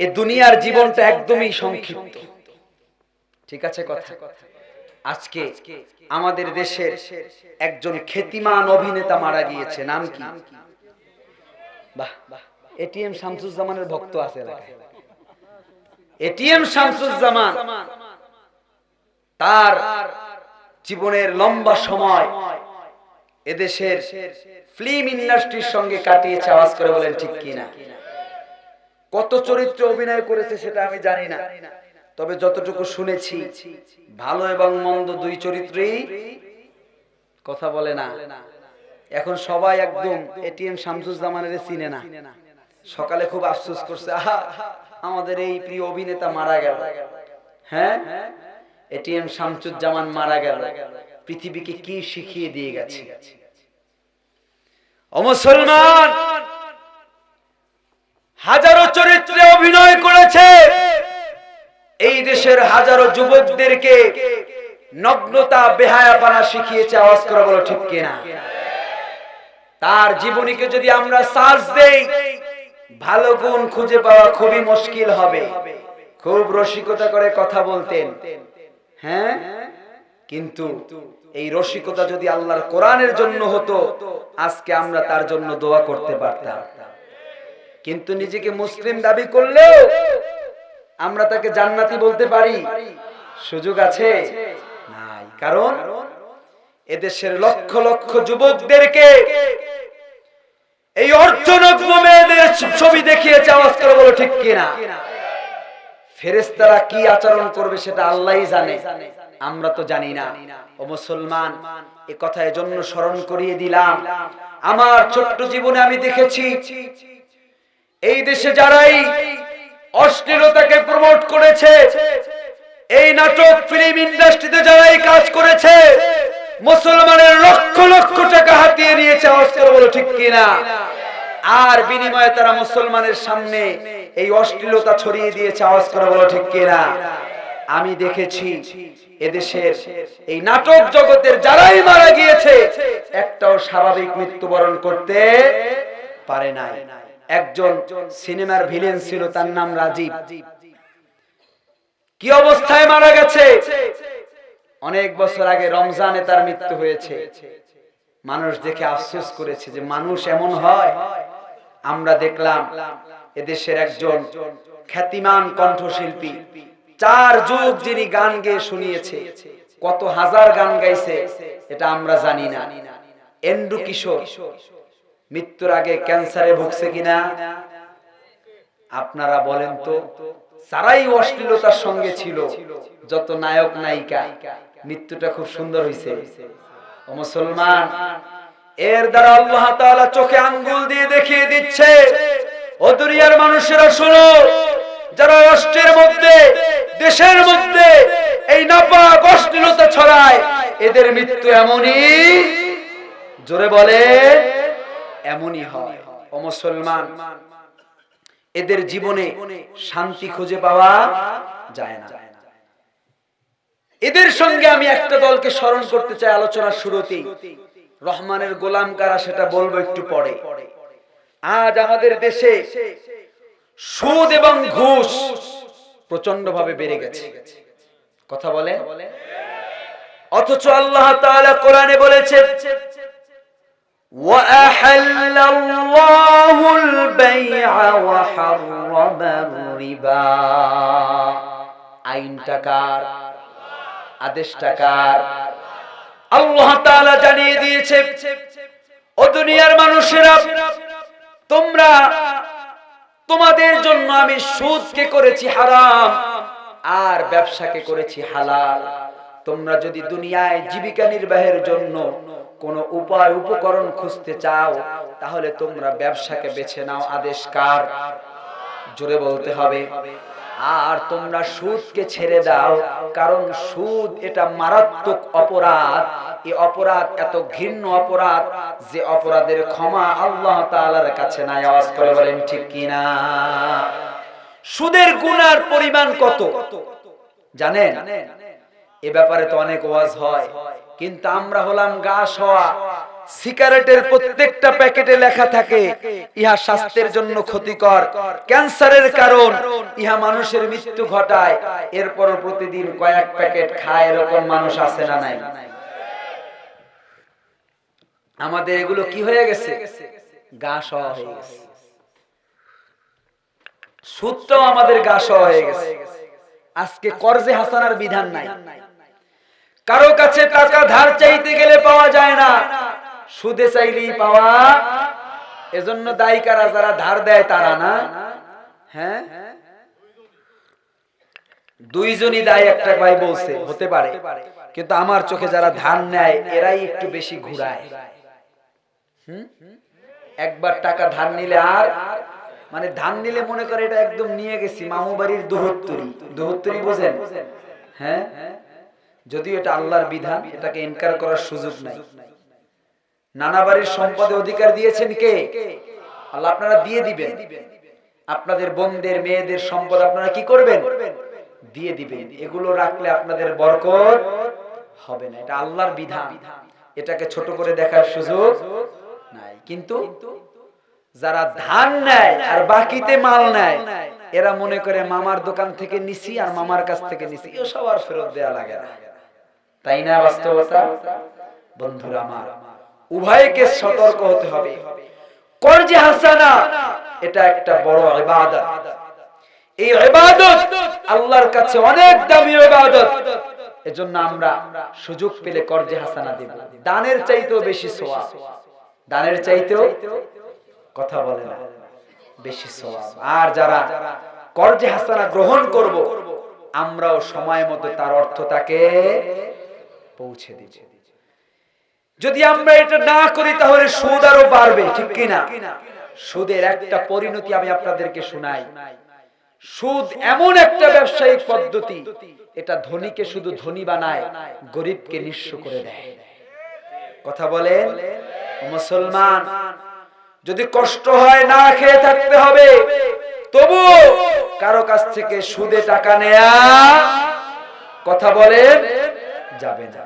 এ দুনিয়ার জীবনটা একদমই সংক্ষিপ্ত। ঠিক আছে কথা? আজকে আমাদের দেশের একজন খ্যাতিমান অভিনেতা মারা গিয়েছে নাম কি? বাহ এটিএম শামসুজ্জামানের ভক্ত আছে এটিএম শামসুজ্জামান তার জীবনের লম্বা সময় এদেশের ফিল্ম ইন্ডাস্ট্রির সঙ্গে কাটিয়েছে আওয়াজ করে বলেন ঠিক কিনা। কত চরিত্রে অভিনয় করেছে সেটা আমি জানি না। তবে যতটুকু শুনেছি, ভালো এবং মন্দ দুই চরিত্রেই কথা বলে না। এখন সবাই একদম এটিএম শামসুজ্জামানের চিনে না। সকালে খুব আফসোস করছে, আহা, আমাদের এই প্রিয় অভিনেতা মারা গেল। হ্যাঁ? এটিএম শামসুজ্জামান মারা গেল। পৃথিবীকে কি শিখিয়ে দিয়ে গেছে? ও মুসলমান! হাজারো চরিত্রে অভিনয় করেছে। এই দেশের হাজারো যুবকদেরকে নগ্নতা, বেহায়াপানা শিখিয়েছে, আওয়াজ করে বলো, ঠিক কিনা? তার জীবনীকে যদি আমরা সার্চ দেই, ভালো গুণ খুঁজে পাওয়া খুবই মুশকিল হবে। খুব রসিকতা করে কথা বলতেন। হ্যাঁ? কিন্তু এই রসিকতা যদি আল্লাহর কোরআনের জন্য হতো, আজকে আমরা তার জন্য দোয়া করতে পারতাম। কিন্তু নিজেকে মুসলিম দাবি করলেও আমরা তাকে জান্নাতি বলতে পারি। সুযোগ আছে? নাই। কারণ এদেশের লক্ষ লক্ষ যুবকদেরকে এই অর্থনগ্ন মেয়েদের ছবি দেখিয়ে আওয়াজ করে বলো ঠিক কিনা? ফেরেস্তারা কি আচরণ করবে সেটা আল্লাহই জানে। আমরা তো জানি না। ও মুসলমান, এ কথা এজন্য স্মরণ করিয়ে দিলাম। আমার ছোট্ট জীবনে আমি দেখেছি এই দেশে যারাই অশ্লীলতাকে প্রমোট করেছে, এই নাটক ফিল্ম ইন্ডাস্ট্রিতে যারাই কাজ করেছে, মুসলমানের লক্ষ লক্ষ টাকা হাতিয়ে নিয়েছে, আওয়াজ করে বলো ঠিক কিনা? আর বিনিময়ে তারা মুসলমানের সামনে এই অশ্লীলতা ছড়িয়ে দিয়েছে, আওয়াজ করে বলো ঠিক কিনা? আমি দেখেছি এদেশের এই নাটক জগতের যারাই মারা গিয়েছে, একটাও স্বাভাবিক মৃত্যুবরণ করতে পারে নাই। একজন সিনেমার ভিলেন ছিল, তার নাম রাজীব। কি অবস্থায় মারা গেছে? অনেক বছর আগে রমজানে তার মৃত্যু হয়েছে। মানুষ দেখে আফসোস করেছে যে মানুষ এমন হয়। আমরা দেখলাম এদেশের একজন খ্যাতিমান কণ্ঠশিল্পী, চার যুগ যিনি গান গেয়ে শুনিয়েছে, কত হাজার গান গাইছে, এটা আমরা জানি না। এন্ডু কিশোর মৃত্যুর আগে ক্যান্সারে ভুগছে কিনা? আপনারা বলেন তো, সারাই অশ্লীলতার সঙ্গে ছিল, যত নায়ক, নায়িকা, মৃত্যুটা খুব সুন্দর হয়েছে ও মুসলমান, এর দ্বারা আল্লাহ তাআলা চোখে আঙ্গুল দিয়ে দেখিয়ে দিচ্ছে, ও দুনিয়ার মানুষেরা শোনো, যারা রাষ্ট্রের মধ্যে, দেশের মধ্যে এই নাপাক অশ্লীলতা ছড়ায়, এদের মৃত্যু এমনই, জোরে বলে এমনই হয়। ও মুসলমান এদের জীবনে শান্তি খুঁজে পাওয়া যায় না। এদের সঙ্গে আমি একটা দলকে স্মরণ করতে চাই আলোচনার শুরুতেই। রহমানের গোলাম কারা সেটা বলব একটু পরে। আজ আমাদের দেশে সুদ এবং ঘুষ প্রচণ্ড ভাবে বেড়ে গেছে। কথা বলে অথচ আল্লাহ তাআলা কোরআনে বলেছে وأحل الله البيع وحرم الربا আইনটা কার আদেশটা কার আল্লাহ তাআলা জানিয়ে দিয়েছে ও দুনিয়ার মানুষেরা তোমরা তোমাদের জন্য আমি সুদকে করেছি হারাম আর ব্যবসাকে করেছি হালাল তোমরা যদি দুনিয়ায় জীবিকা নির্বাহের জন্য কোন উপায়, উপকরণ খুঁজতে চাও, তাহলে তোমরা ব্যবসাকে বেছে নাও আদেশ কার জোরে বলতে হবে। আর তোমরা সুদকে ছেড়ে দাও, কারণ সুদ এটা মারাত্মক অপরাধ। এই অপরাধ এত ঘৃণ্য অপরাধ যে অপরাধের ক্ষমা আল্লাহ তাআলার কাছে নাই। আওয়াজ করে বলেন, ঠিক কিনা সুদের গুনার পরিমাণ কত? জানেন? এ ব্যাপারে তো অনেক ওয়াজ হয়। কিন্তু আমরা হলাম গা হওয়া। সিগারেটের প্রত্যেকটা প্যাকেটে লেখা থাকে, ইহা স্বাস্থ্যের জন্য ক্ষতিকর, ক্যান্সারের কারণ, ইহা মানুষের মৃত্যু ঘটায়। এরপর প্রতিদিন কয়েক প্যাকেট খায়, এরকম মানুষ আছে না নাই? আমাদের এগুলো কি হয়ে গেছে? গা সহ হয়ে গেছে। সুদটাও আমাদের গা সহ হয়ে গেছে। আজকে কর্জে হাসানার বিধান নাই। কারও কাছে টাকা ধার চাইতে গেলে পাওয়া যায় না। সুদে চাইলেই পাওয়া। এজন্য দায়ী যারা ধার দেয় তারা না। হ্যাঁ? দুইজনই দায়ী, একটা ভাই বলছে, হতে পারে। কিন্তু আমার চোখে যারা ধান নেয়, এরাই একটু বেশি ঘুরায়? একবার টাকা ধান নিলে আর মানে ধান নিলে মনে করে এটা একদম নিয়ে গেছি, মামু বাড়ির দোহত্তরি। দোহত্তরি বোঝেন? হ্যাঁ? যদিও এটা আল্লাহর বিধান, এটাকে ইনকার করার সুযোগ নাই। নানা বাড়ির সম্পদে অধিকার দিয়েছেন কে? আল্লাহ আপনারা দিয়ে দিবেন। আপনাদের বোনদের, মেয়েদের সম্পদ আপনারা কি করবেন? দিয়ে দিবেন। এগুলো রাখলে আপনাদের বরকত হবে না। এটা আল্লাহর বিধান। এটাকে ছোট করে দেখার সুযোগ নাই। কিন্তু যারা ধান নেয় আর বাকিতে মাল নেয়, এরা মনে করে মামার দোকান থেকে নিছি আর মামার কাছ থেকে নিছি। এ সবার ফেরত দেয়া লাগে না। তাই না বাস্তবতা? বন্ধুরা আমার, উভয়কে সতর্ক হতে হবে। কর্জে হাসানা, এটা একটা বড় ইবাদত। এই ইবাদত আল্লাহর কাছে অনেক দামি ইবাদত। এজন্য আমরা সুযোগ পেলে কর্জে হাসানা দেব। দানের চাইতেও বেশি সওয়াব। দানের চাইতেও কথা বলে না, বেশি সওয়াব। আর যারা কর্জে হাসানা গ্রহণ করব, আমরাও সময় মতো তার অর্থ তাকে পৌঁছে দিব। যদি আমরা এটা না করি, তাহলে সুদ আরও বাড়বে, ঠিক কিনা? সুদের একটা পরিণতি আমি আপনাদেরকে শোনাই। সুদ এমন একটা ব্যবসায়িক পদ্ধতি, এটা ধনীকে শুধু ধনী বানায়, গরিবকে নিঃস্ব করে দেয়। কথা বলেন মুসলমান, যদি কষ্ট হয়, না খেয়ে থাকতে হবে, তবু কারও কাছ থেকে সুদে টাকা নেয়া, কথা বলেন যাবে না।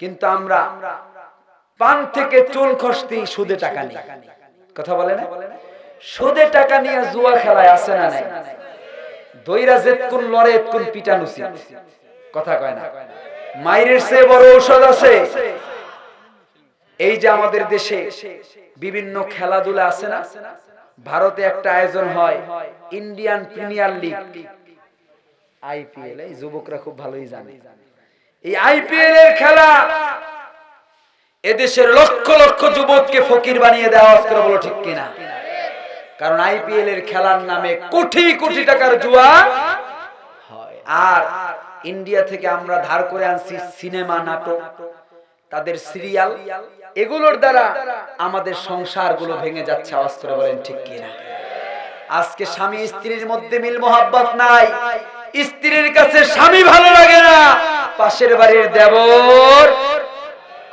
কিন্তু আমরা পান থেকে চুল খসতেই সুদে টাকা নিই। কথা বলে না? সুদে টাকা নিয়ে জুয়া খেলায় আসে না নাই? দইরা জেতকুন লড়ে এতকুন পিটানুসি কথা কয় না? মায়ের চেয়ে বড় ঔষধ আছে। এই যে আমাদের দেশে বিভিন্ন খেলাধুলা আছে না? ভারতে একটা আয়োজন হয়, ইন্ডিয়ান প্রিমিয়ার লিগ। আইপিএল, এই যুবকরা খুব ভালোই জানে। এই আইপিএল এর খেলা। এদেশের লক্ষ লক্ষ যুবককে ফকির বানিয়ে দেওয়া করে বলো ঠিক কিনা? কারণ আইপিএল এর খেলার নামে কোটি কোটি টাকার জুয়া হয়। আর ইন্ডিয়া থেকে আমরা ধার করে আনছি সিনেমা, নাটক। তাদের সিরিয়াল, এগুলোর দ্বারা আমাদের সংসারগুলো ভেঙে যাচ্ছে করে বলেন ঠিক কিনা? আজকে স্বামী স্ত্রীর মধ্যে মিল, মোহাব্বত নাই। স্ত্রীর কাছে স্বামী ভালো লাগে না। পাশের বাড়ির দেবর।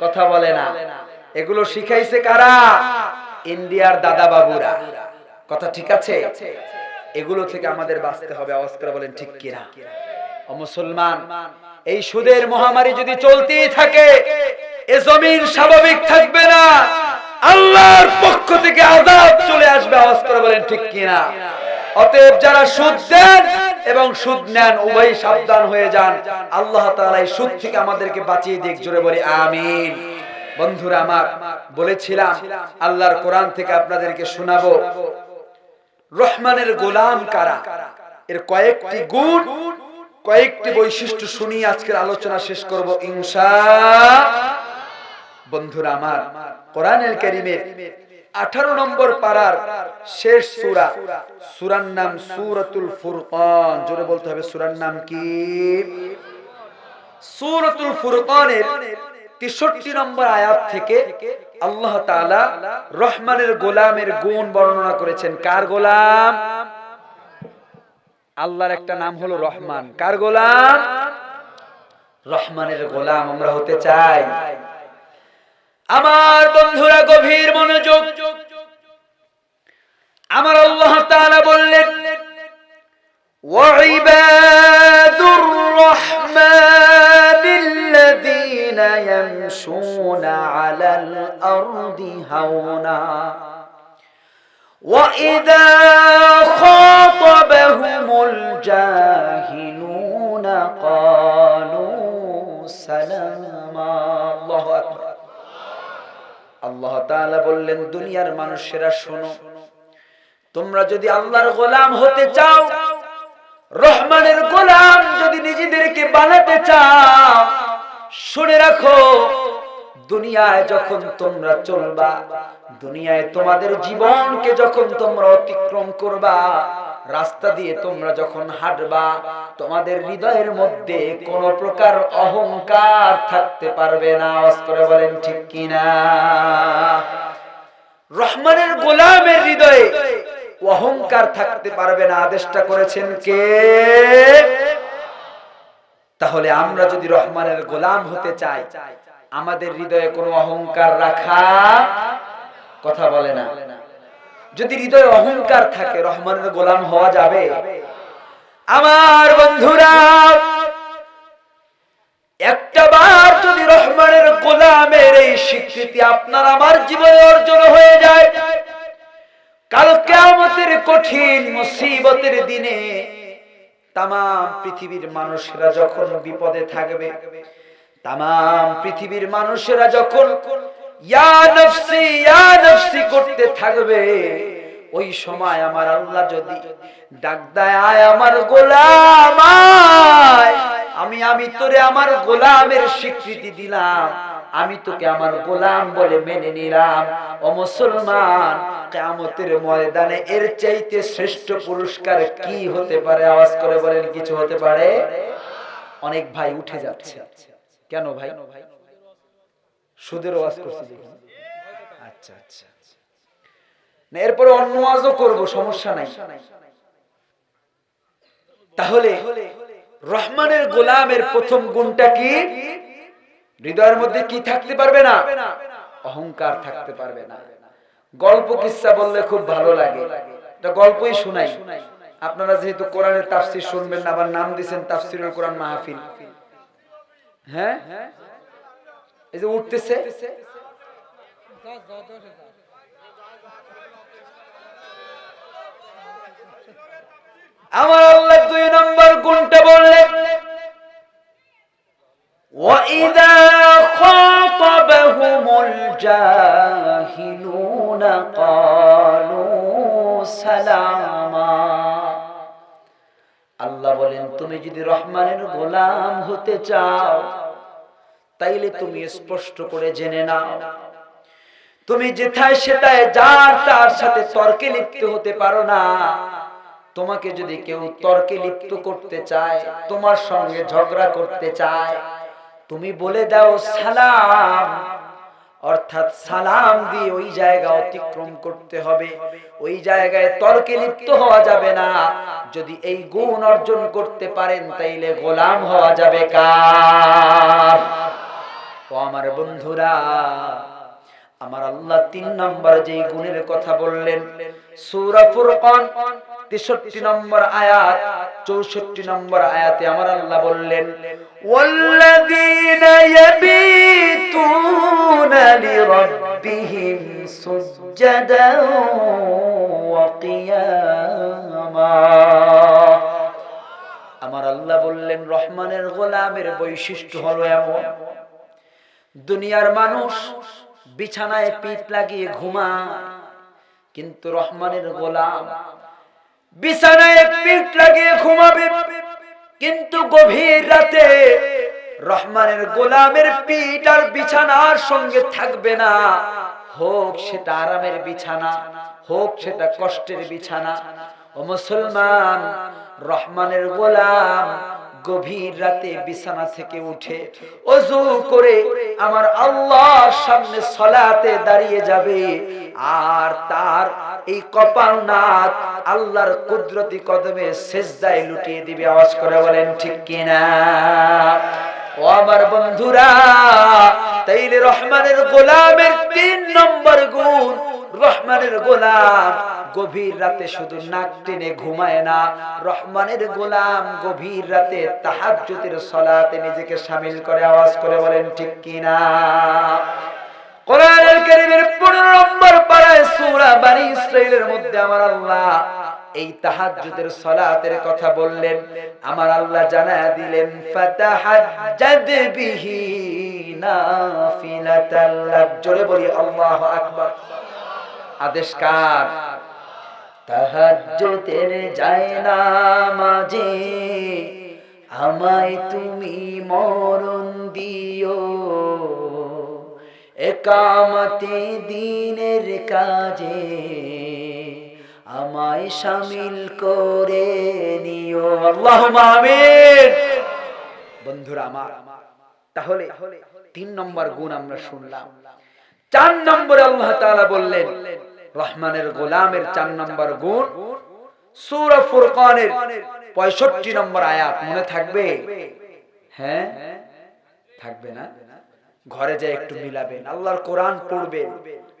কথা বলে না। এগুলো শিখাইছে কারা? ইন্ডিয়ার দাদা বাবুরা কথা ঠিক আছে? এগুলো থেকে আমাদের বাঁচতে হবে। আওয়াজ করে বলেন, ঠিক কিনা? ও মুসলমান, এই সুদের মহামারী যদি চলতেই থাকে, এ জমিন স্বাভাবিক থাকবে না। আল্লাহর পক্ষ থেকে আজাব চলে আসবে। আওয়াজ করে বলেন, ঠিক কিনা? অতএব যারা সুদ দেন এবং সুদ নেন উভয় সাবধান হয়ে যান। আল্লাহ তাআলা এই সুদ থেকে আমাদেরকে বাঁচিয়ে দিক, জোরে বলি, আমিন। বন্ধুরা আমার, বলেছিলাম, আল্লাহর কোরআন থেকে আপনাদেরকে শোনাবো, রহমানের গোলাম কারা? এর কয়েকটি গুণ, কয়েকটি বৈশিষ্ট্য শুনি আজকের আলোচনা শেষ করব, ইনশা বন্ধুরা আমার কোরআনের কারিমের আঠারো নম্বর পাড়ার শেষ সুরা। সুরার নাম সুরাতুল ফুরকান। জোরে বলতে হবে, সুরার নাম কি? সুরতুল ফুরকানের তেষট্টি নম্বর আয়াত থেকে আল্লাহ তাআলা রহমানের গোলামের গুণ বর্ণনা করেছেন। কার গোলাম? আল্লাহর একটা নাম হলো রহমান। কার গোলাম? রহমানের গোলাম, আমরা হতে চাই। আমার বন্ধুরা গভীর মনোযোগ আমার আল্লাহ তাআলা বললেন وعباد الرحمن الذين يمشون على الأرض هونا وإذا خاطبهم الجاهلون قالوا سلاما الله أكبر আল্লাহ বললেন, দুনিয়ার মানুষেরা শোনো, তোমরা যদি আল্লাহর গোলাম হতে চাও, রহমানের গোলাম যদি নিজেদেরকে বানাতে চাও, শুনে রাখো, দুনিয়ায় যখন তোমরা চলবা, দুনিয়ায় তোমাদের জীবনকে যখন তোমরা অতিক্রম করবা রাস্তা দিয়ে তোমরা যখন হাঁটবা, তোমাদের হৃদয়ের মধ্যে কোন প্রকার অহংকার থাকতে পারবে না। আওয়াজ করে বলেন, ঠিক কিনা? রহমানের গোলামের হৃদয়ে অহংকার থাকতে পারবে না। আদেশটা করেছেন কে? তাহলে আমরা যদি রহমানের গোলাম হতে চাই, আমাদের হৃদয়ে কোনো অহংকার রাখা কথা বলে না। যদি হৃদয়ে অহংকার থাকে, রহমানের গোলাম হওয়া যাবে। আমার বন্ধুরা, একটা বার যদি রহমানের গোলামের এই স্বীকৃতি আপনার আমার জীবনে অর্জন হয়ে যায়, কাল কেয়ামতের কঠিন মুসিবতের দিনে তাম পৃথিবীর মানুষেরা যখন বিপদে থাকবে তাম পৃথিবীর মানুষেরা যখন করতে থাকবে। ওই সময় আমার আল্লাহ যদি ডাক দেয়, আয় আমার গোলাম আমি আমি তোরে আমার গোলামের স্বীকৃতি দিলাম। আমি তোকে আমার গোলাম বলে মেনে নিলাম। ও মুসলমান কেমতের ময়দানে এর চাইতে শ্রেষ্ঠ পুরস্কার কি হতে পারে? আওয়াজ করে বলেন, কিছু হতে পারে? অনেক ভাই উঠে যাচ্ছে। কেন ভাই? সুদের ওয়াজ করছি দেখি। আচ্ছা আচ্ছা না এরপরে অন্য ওয়াজও করব সমস্যা নাই। তাহলে রহমানের গোলামের প্রথম গুণটা কি? হৃদয়ের মধ্যে কি থাকতে পারবে না? অহংকার থাকতে পারবে না। গল্প কিসা বললে খুব ভালো লাগে। এটা গল্পই শোনাই। আপনারা যেহেতু কোরআনের তাফসির শুনবেন না আবার নাম দিচ্ছেন তাফসিরুল কোরআন মাহফিল। হ্যাঁ? এই যে উঠতেছে আমার আল্লাহ দুই নম্বর গুণটা বললেন وَإِذَا خَاطَبَهُمُ الْجَاهِلُونَ قَالُوا سَلَامًا আল্লাহ বলেন তুমি যদি রহমানের গোলাম হতে চাও তাইলে তুমি স্পষ্ট করে জেনে নাও। তুমি যেথায় সেটায় যার তার সাথে তর্কে লিপ্ত হতে পারো না তোমাকে যদি কেউ তর্কে লিপ্ত করতে চায় তোমার সঙ্গে ঝগড়া করতে চায় তুমি বলে দাও সালাম। অর্থাৎ সালাম দিয়ে ওই জায়গা অতিক্রম করতে হবে। ওই জায়গায় তর্কে লিপ্ত হওয়া যাবে না। যদি এই গুণ অর্জন করতে পারেন তাইলে গোলাম হওয়া যাবে কার? আমার বন্ধুরা, আমার আল্লাহ তিন নম্বর যেই গুণের কথা বললেন, সূরা 63 নম্বর আয়াত 64 নম্বর আয়াতে আমার আল্লাহ বললেন আমার আল্লাহ বললেন, রহমানের গোলামের বৈশিষ্ট্য হলো এমন দুনিয়ার মানুষ বিছানায় পিঠ লাগিয়ে ঘুমায়, কিন্তু রহমানের গোলাম বিছানায় পিঠ লাগিয়ে ঘুমাবে, কিন্তু গভীর রাতে রহমানের গোলামের পিঠ আর বিছানার সঙ্গে থাকবে না। হোক সেটা আরামের বিছানা, হোক সেটা কষ্টের বিছানা। ও মুসলমান, রহমানের গোলাম গভীর রাতে বিছানা থেকে উঠে অজু করে আমার আল্লাহর সামনে সলাতে দাঁড়িয়ে যাবে। আর তার এই কপাল নাক আল্লাহর কুদরতি কদমে সেজদায় লুটিয়ে দিবে। আওয়াজ করে বলেন, ঠিক কিনা? ও আমার বন্ধুরা, তাইলে রহমানের গোলামের তিন নম্বর গুণ রহমানের গোলাম, গভীর রাতে শুধু নাক টেনে ঘুমায় না। রহমানের গোলাম, গভীর রাতে তাহাজ্জুদের সলাতে নিজেকে শামিল করে আওয়াজ করে বলেন, ঠিক কিনা? কোরআনুল কারীমের 15 নম্বর পারায় সূরা বানি ইসরাইলের মধ্যে আমার আল্লাহ এই কথা বললেন। আমার আল্লাহ দিলেন জোরে বলি, আল্লাহু আকবার। আদেশ কার তাহাজ্জুদের যায় না মাঝে। আমায় তুমি মরণ দিও। একামতে দিনের কাজে আমায় সামিল করে নিও। আল্লাহ আমিন। বন্ধুরা আমার, তাহলে তিন নম্বর গুণ আমরা শুনলাম। চার নম্বরে আল্লাহ তাআলা বললেন রহমানের গোলামের চার নম্বর গুণ সূরা ফুরকানের 65 নম্বর আয়াত মনে থাকবে হ্যাঁ থাকবে না ঘরে যায় একটু মিলাবেন আল্লাহর কোরআন পড়বেন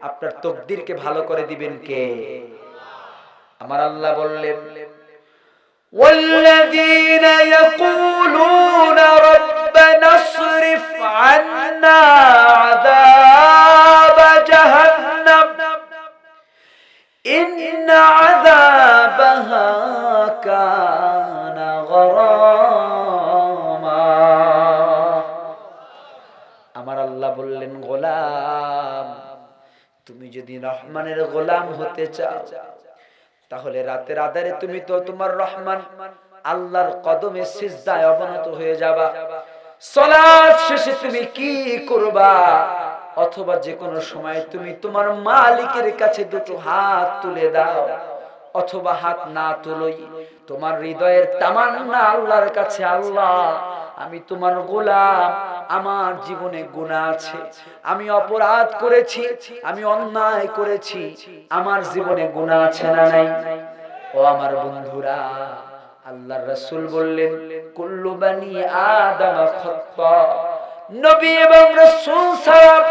আপনার তকদিরকে ভালো করে দিবেন কে আমার আল্লাহ বললেন والذين يقولون ربنا اصرف عنا عذاب যদি রহমানের গোলাম হতে চাও, তাহলে রাতের আধারে তুমি তো তোমার রহমান আল্লাহর কদমে সিজদায় অবনত হয়ে যাবা। সলাৎ শেষে তুমি কি করবা? অথবা যে কোনো সময় তুমি তোমার মালিকের কাছে দুটো হাত তুলে দাও, অথবা হাত না তুলোই। তোমার হৃদয়ের তামান্না আল্লাহর কাছে, আল্লাহ, আমি তোমার গোলাম আমার জীবনে গুনাহ আছে। আমি অপরাধ করেছি, আমি অন্যায় করেছি। আমার জীবনে গুনাহ আছে না নাই? ও আমার বন্ধুরা, আল্লাহর রাসূল বললেন, কুল্লু বানি আদম নবী এবং রাসূল সাহেব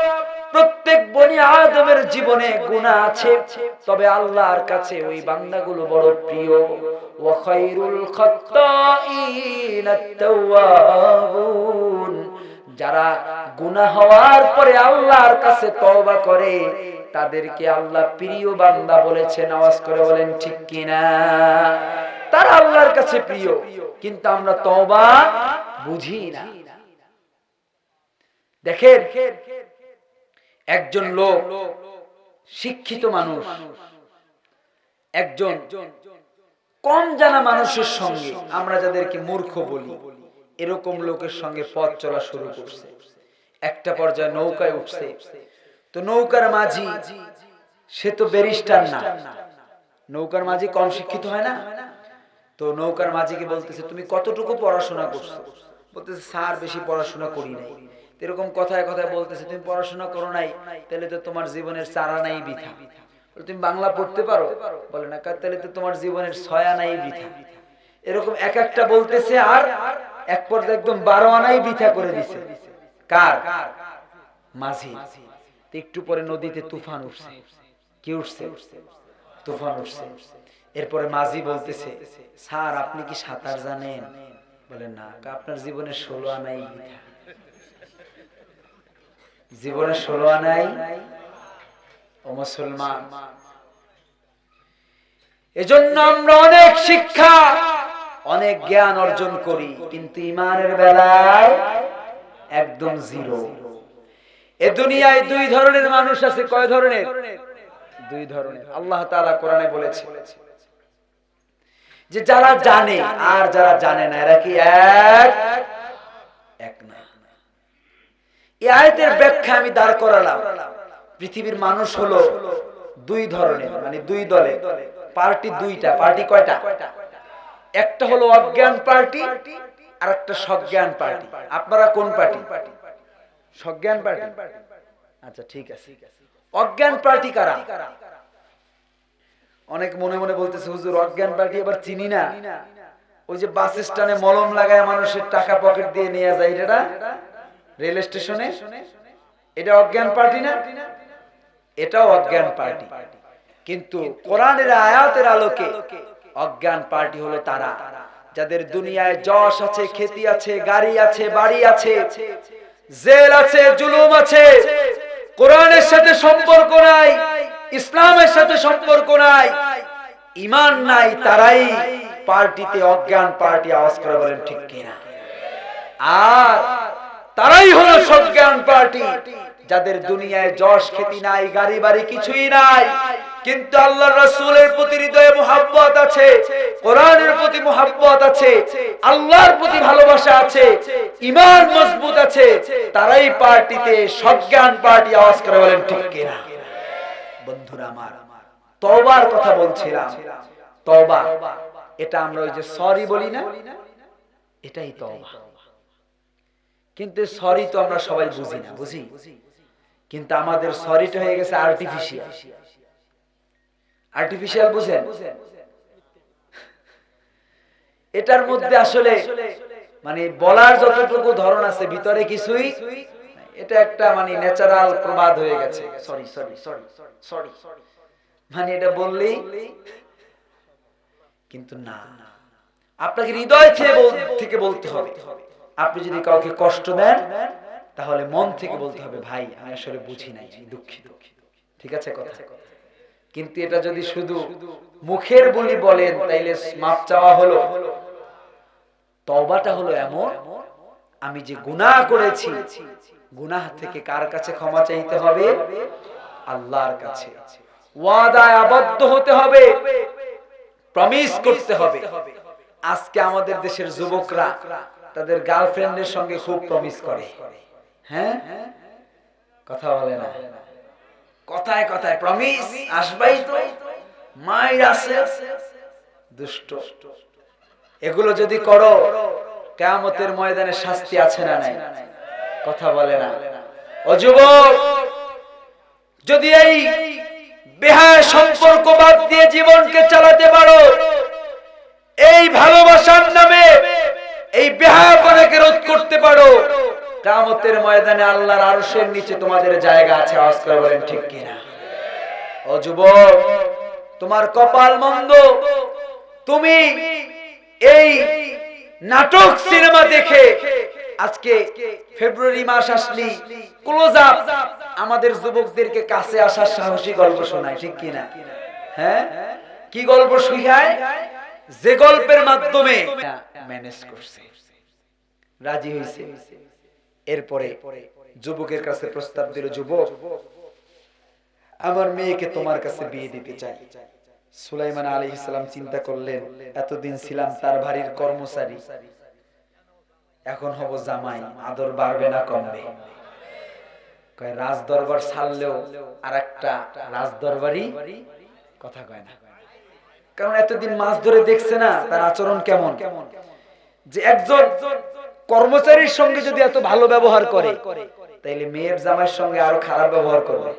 প্রত্যেক বনি আদমের জীবনে গুনাহ আছে। তবে আল্লাহর কাছে ওই বান্দাগুলো বড় প্রিয়। ওয়া খায়রুল খাত্তাইন আত-তাওয়াবুন যারা গুনাহ হওয়ার পরে আল্লাহর কাছে তওবা করে, তাদেরকে আল্লাহ প্রিয় বান্দা বলেছেন, আওয়াজ করে বলেন, ঠিক কিনা? তারা আল্লাহর কাছে প্রিয়, কিন্তু আমরা তওবা বুঝি না। দেখেন, একজন লোক শিক্ষিত মানুষ, একজন কম জানা মানুষের সঙ্গে, আমরা যাদেরকে মূর্খ বলি। এরকম লোকের সঙ্গে পথ চলা শুরু করছে। একটা পর্যায়ে নৌকায় উঠছে। তো নৌকার মাঝি, সে তো ব্যারিস্টার না। নৌকার মাঝি কম শিক্ষিত হয় না? তো নৌকার মাঝিকে বলতেছে, তুমি কতটুকু পড়াশোনা করছ? বলতেছে, স্যার, বেশি পড়াশোনা করি নাই। এরকম কথায় কথায় বলতেছে, তুমি পড়াশোনা করো নাই, তাহলে তো তোমার জীবনের চারা নাই বৃথা। তুমি বাংলা পড়তে পারো? বলে, না তাহলে তো তোমার জীবনের ছয় আনাই বৃথা। এরকম এক একটা বলতেছে, আর এক পর্যায়ে একদম বারো আনাই বৃথা করে দিছে। কার? মাঝি। একটু পরে নদীতে তুফান উঠছে। কি উঠছে? তুফান উঠছে। এরপরে মাঝি বলতেছে, স্যার, আপনি কি সাঁতার জানেন? বলেন না, আপনার জীবনে ষোলো আনাই বৃথা। জীবনে ষোলো আনাই? ও মুসলমান। এজন্য আমরা অনেক শিক্ষা অনেক জ্ঞান অর্জন করি, কিন্তু ইমানের বেলায় একদম জিরো এ দুনিয়ায় দুই ধরনের মানুষ আছে, কয় ধরনের? দুই ধরনের। আল্লাহ তাআলা কোরআনে বলেছে যে যারা জানে, আর যারা জানে না, এরা কি এক? এক না। এই আয়াতের ব্যাখ্যা আমি দাঁড় করালাম। পৃথিবীর মানুষ হলো দুই ধরনের মানে দুই দলে। পার্টি দুইটা, পার্টি কয়টা? একটা হলো অজ্ঞান পার্টি আর একটা সজ্ঞান পার্টি। আপনারা কোন পার্টি? সজ্ঞান পার্টি? আচ্ছা ঠিক আছে। অজ্ঞান পার্টি কারা? অনেক মনে মনে বলতেছে, হুজুর, অজ্ঞান পার্টি আবার চিনি না। ওই যে বাস স্ট্যান্ডে মলম লাগায় মানুষের টাকা পকেট দিয়ে নিয়ে যায়, এটা রেল স্টেশনে? এটা অজ্ঞান পার্টি না? এটাও অজ্ঞান পার্টি। কিন্তু কোরআনের আয়াতের আলোকে অজ্ঞান পার্টি হলো তারা, যাদের দুনিয়ায় যশ আছে, খেতি আছে, গাড়ি আছে, বাড়ি আছে, জেল আছে, জুলুম আছে, কোরআনের সাথে সম্পর্ক নাই, ইসলামের সাথে সম্পর্ক নাই, ইমান নাই, তারাই পার্টিতে অজ্ঞান পার্টি আওয়াজ করে বলেন, ঠিক কিনা? আর তারাই হলো সজ্ঞান পার্টি। যাদের দুনিয়ায় যশ খ্যাতি নাই, গাড়ি বাড়ি কিছুই নাই, কিন্তু আল্লাহ রসুলের প্রতি হৃদয়ে মোহাব্বত আছে, কোরআনের প্রতি মোহাব্বত আছে, আল্লাহর প্রতি ভালোবাসা আছে ইমান মজবুত আছে, তারাই পার্টিতে সজ্ঞান পার্টি আওয়াজ করে বলেন, ঠিক কিনা? বন্ধুরা আমার, তওবার কথা বলছিলাম। তওবা, এটা আমরা ওই যে সরি বলি না? এটাই তওবা। কিন্তু সরি তো আমরা সবাই বুঝি না, বুঝি? কিন্তু আমাদের সরিটা হয়ে গেছে আর্টিফিশিয়াল আর্টিফিশিয়াল বুঝেন? এটার মধ্যে আসলে মানে বলার যতটুকু ধরন আছে, ভিতরে কিছুই এটা একটা মানে ন্যাচারাল প্রবাদ হয়ে গেছে। সরি সরি সরি সরি মানে এটা বললেই কিন্তু না। আপনাকে হৃদয় থেকে বলতে হবে। আপনি যদি কাউকে কষ্ট দেন তাহলে মন থেকে বলতে হবে ভাই আমি আসলে বুঝি নাই আমি দুঃখিত। ঠিক আছে কথা? কিন্তু এটা যদি শুধু মুখের বলি বলেন তাইলে মাপ চাওয়া হলো তওবাটা হলো এমন আমি যে গুনাহ করেছি গুনাহ থেকে কার কাছে ক্ষমা চাইতে হবে? আল্লাহর কাছে। ওয়াদায় আবদ্ধ হতে হবে। প্রমিস করতে হবে। আজকে আমাদের দেশের যুবকরা তাদের গার্লফ্রেন্ডের সঙ্গে খুব প্রমিস করে। হ্যাঁ? কথা বলে না। কথায় কথায় প্রমিস আসবাই তো। মায়ের আছে। দুষ্ট। এগুলো যদি করো কেয়ামতের ময়দানে শাস্তি আছে না নাই। কথা বলে না। ও যুবক যদি এই বেহায় সম্পর্ক বাদ দিয়ে জীবনকে চালাতে পারো এই ভালোবাসার নামে এই বেহায়াপনাকে রোধ করতে পারো কামতের ময়দানে আল্লাহর আরশের নিচে তোমাদের জায়গা আছে, আওয়াজ বলেন, ঠিক কিনা? ও যুবক, তোমার কপাল মন্দ। তুমি এই নাটক সিনেমা দেখে আজকে ফেব্রুয়ারি মাস আসলি, ক্লোজ আপ। আমাদের যুবকদেরকে কাছে আসার সাহসী গল্প শোনায়, ঠিক কিনা? হ্যাঁ? কি গল্প শিখায় যে গল্পের মাধ্যমে। ম্যানেজ করছে। রাজি হয়েছে। এরপরে যুবকের কাছে প্রস্তাব দিল, যুবক, আমার মেয়েকে তোমার কাছে বিয়ে দিতে চাই। সুলাইমান আলী ইসলাম চিন্তা করলেন, এতদিন ছিলাম তার বাড়ির কর্মচারী, এখন হব জামাই, আদর বাড়বে না কমবে। রাজ দরবার ছাড়লেও আর একটা রাজ দরবারই কথা কয় না। কারণ এতদিন মাছ ধরে দেখছে না তার আচরণ কেমন, যে একজন কর্মচারীর সঙ্গে যদি এত ভালো ব্যবহার করে, তাইলে মেয়ের জামাইয়ের সঙ্গে আরও খারাপ ব্যবহার করবে।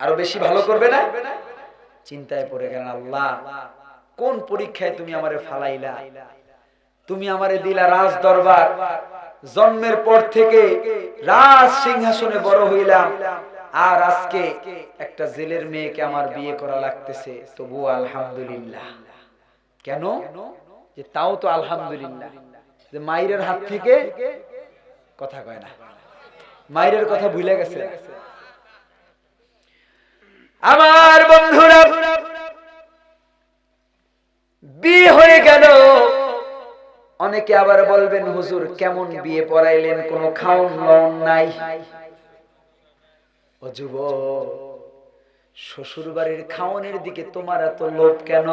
আরও বেশি ভালো করবে না? চিন্তায় পড়ে গেলেন, আল্লাহ, কোন পরীক্ষায় তুমি আমারে ফালাইলা? তুমি আমারে দিলা রাজ দরবার জন্মের পর থেকে রাজ সিংহাসনে বড় হইলাম। আর আজকে একটা জেলের মেয়েকে আমার বিয়ে করা লাগতেছে। তবু আলহামদুলিল্লাহ। কেন? যে তাও তো আলহামদুলিল্লাহ। যে মাইরের হাত থেকে কথা কয় না। মাইরের কথা ভুলে গেছে। আমার বন্ধুরা বিয়ে হয়ে গেল। অনেকে আবার বলবেন হুজুর কেমন বিয়ে পড়াইলেন? কোনো খাওন লন নাই? ও যুব শ্বশুর বাড়ির খাওয়ানোর দিকে তোমার এত লোভ কেন?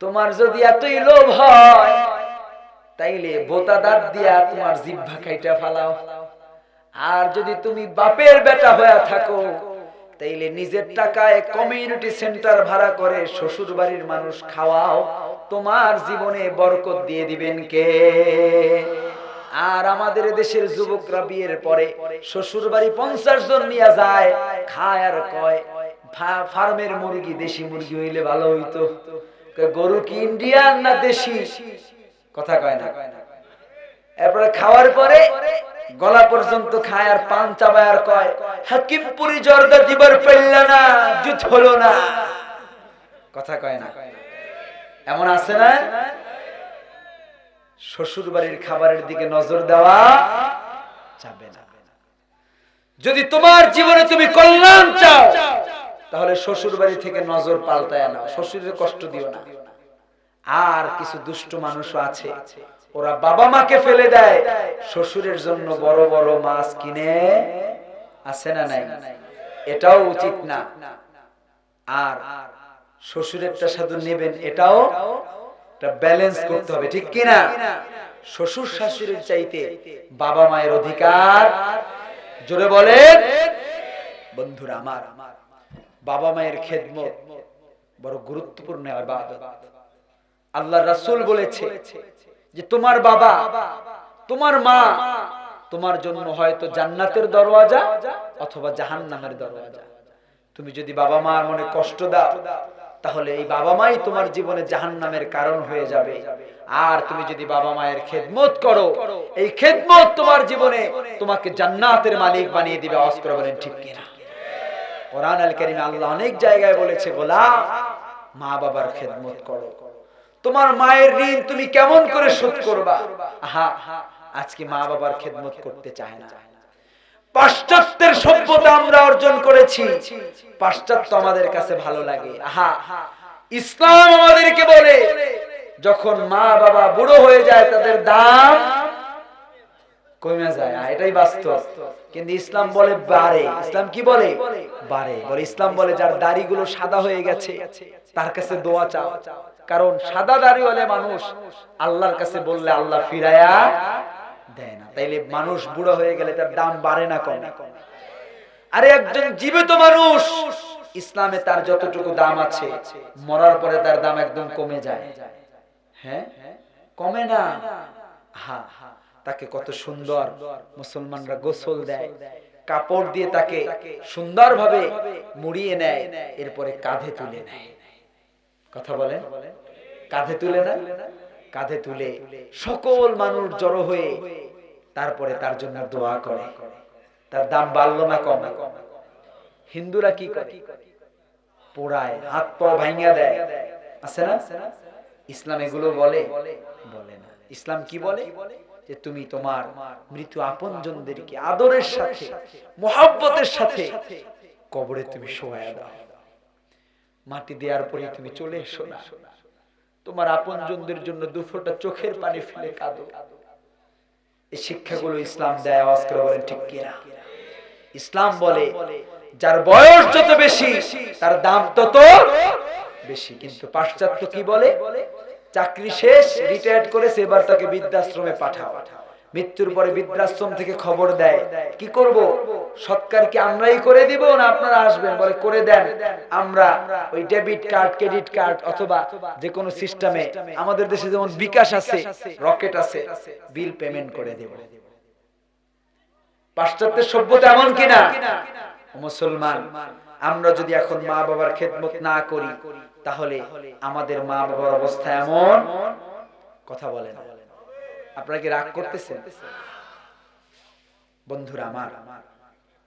তোমার যদি এতই লোভ হয় তাইলে বোতা দাঁত দিয়া তোমার জিভা খাইটা ফালাও। আর যদি তুমি বাপের বেটা হয়ে থাকো, তাইলে নিজের টাকায় কমিউনিটি সেন্টার ভাড়া করে শ্বশুর বাড়ির মানুষ খাওয়াও, তোমার জীবনে বরকত দিয়ে দিবেন কে? আর আমাদের দেশের যুবকরা বিয়ের পরে শ্বশুর বাড়ি পঞ্চাশ জন নিয়ে যায়, খায় আর কয় ফার্মের মুরগি, দেশি মুরগি হইলে ভালো হইতো। গরু কি ইন্ডিয়ান না দেশি? কথা কয় না। এরপরে খাওয়ার পরে গলা পর্যন্ত খায় আর পান চাবায় আর কয়, হাকিমপুরি জর্দা দিবার পাইল না, জুত হলো না। কথা কয় না। এমন আছে না? শ্বশুর বাড়ির খাবারের দিকে নজর দেওয়া যাবে না। যদি তোমার জীবনে তুমি কল্যাণ চাও, তাহলে শ্বশুর বাড়ি থেকে নজর পাল্টায় নাও। শ্বশুরের কষ্ট দিও না। আর কিছু দুষ্ট মানুষও আছে। ওরা বাবা মাকে ফেলে দেয়, শ্বশুরের জন্য বড় বড় মাছ কিনে। আছে না নাই? এটাও উচিত না। আর শ্বশুরেরটা সাধু নেবেন, এটাও ব্যালেন্স করতে হবে, ঠিক কিনা? শ্বশুর শাশুড়ির চাইতে বাবা মায়ের অধিকার। জোরে বলেন। বন্ধুরা আমার, বাবা মায়ের খেদমত বড় গুরুত্বপূর্ণ ইবাদত আল্লাহ রাসূল বলেছে যে তোমার বাবা, তোমার মা, তোমার জন্য হয়তো জান্নাতের দরওয়াজা অথবা জাহান্নামের দরওয়াজা। তুমি যদি বাবা মার মনে কষ্ট দাও, তাহলে এই বাবা মাই তোমার জীবনে জাহান্নামের কারণ হয়ে যাবে। আর তুমি যদি বাবা মায়ের খেদমত করো, এই খেদমত তোমার জীবনে তোমাকে জান্নাতের মালিক বানিয়ে দিবে করে বলেন, ঠিক কিনা? কোরআন আল কারীম আল্লাহ অনেক জায়গায় বলেছে গোলাম মা বাবার খেদমত করো। তোমার মায়ের ঋণ তুমি কেমন করে শোধ করবা? আহা, আজকে মা বাবার খেদমত করতে চায় না। পাশ্চাত্যের সভ্যতা আমরা অর্জন করেছি। পাশ্চাত্য আমাদের কাছে ভালো লাগে। আহা, ইসলাম আমাদেরকে বলে, যখন মা বাবা বুড়ো হয়ে যায়, তাদের দাম কমে যায়। এটাই বাস্তব। কিন্তু ইসলাম বলে বাড়ে। ইসলাম কি বলে? বাড়ে। বলে, ইসলাম বলে, যার দাড়িগুলো সাদা হয়ে গেছে, তার কাছে দোয়া চাও। কারণ সাদা দাড়িওয়ালা মানুষ আল্লাহর কাছে বললে আল্লাহ ফিরায়া দেয় না। তাইলে মানুষ বুড়ো হয়ে গেলে তার দাম বাড়ে না কমে। আরে একজন জীবিত মানুষ, ইসলামে তার যতটুকু দাম আছে, মরার পরে তার দাম একদম কমে যায়। হ্যাঁ? কমে না? তাকে কত সুন্দর মুসলমানরা গোসল দেয়। কাপড় দিয়ে তাকে সুন্দরভাবে মুড়িয়ে নেয়, এরপরে কাঁধে তুলে নেয়। কথা বলেন কাঁধে তুলে না, কাঁধে তুলে সকল মানুষ জড়ো হয়ে তারপরে তার জন্য দোয়া করে। তার দাম বাড়লো না কম। হিন্দুরা কি করে? পোড়ায়, হাত পা ভাঙিয়া দেয়। আছে না? ইসলাম এগুলো বলে? বলে না। ইসলাম কি বলে? যে তুমি তোমার মৃত্যু আপনজনদেরকে আদরের সাথে, মোহাব্বতের সাথে কবরে তুমি শোয়া দাও। মাটি দেওয়ার পরে তুমি চলে এসো না। তোমার আপনজনদের জন্য দুফোটা চোখের পানি ফেলে কাঁদো। এই শিক্ষাগুলো ইসলাম দেয়, আওয়াজ করে বলেন, ঠিক কিনা? ইসলাম বলে, যার বয়স যত বেশি, তার দাম তত বেশি। কিন্তু পাশ্চাত্য কি বলে? চাকরি শেষ রিটায়ার্ড করেছে, এবার তাকে বৃদ্ধাশ্রমে পাঠাও। মৃত্যুর পরে বৃদ্ধাশ্রম থেকে খবর দেয়। কি করব? সৎকার কি আমরাই করে দিব না আপনারা আসবেন? বলে, করে দেন। আমরা ওই ডেবিট কার্ড ক্রেডিট কার্ড অথবা যে কোনো সিস্টেমে আমাদের দেশে যেমন বিকাশ আছে, রকেট আছে, বিল পেমেন্ট করে দেব। পাশ্চাত্যের সভ্যতা এমন কিনা? মুসলমান, আমরা যদি এখন মা বাবার খেদমত না করি, তাহলে আমাদের মা বাবার অবস্থা এমন? কথা বলেন আপনারা কি রাগ করতেছেন? বন্ধুরা আমার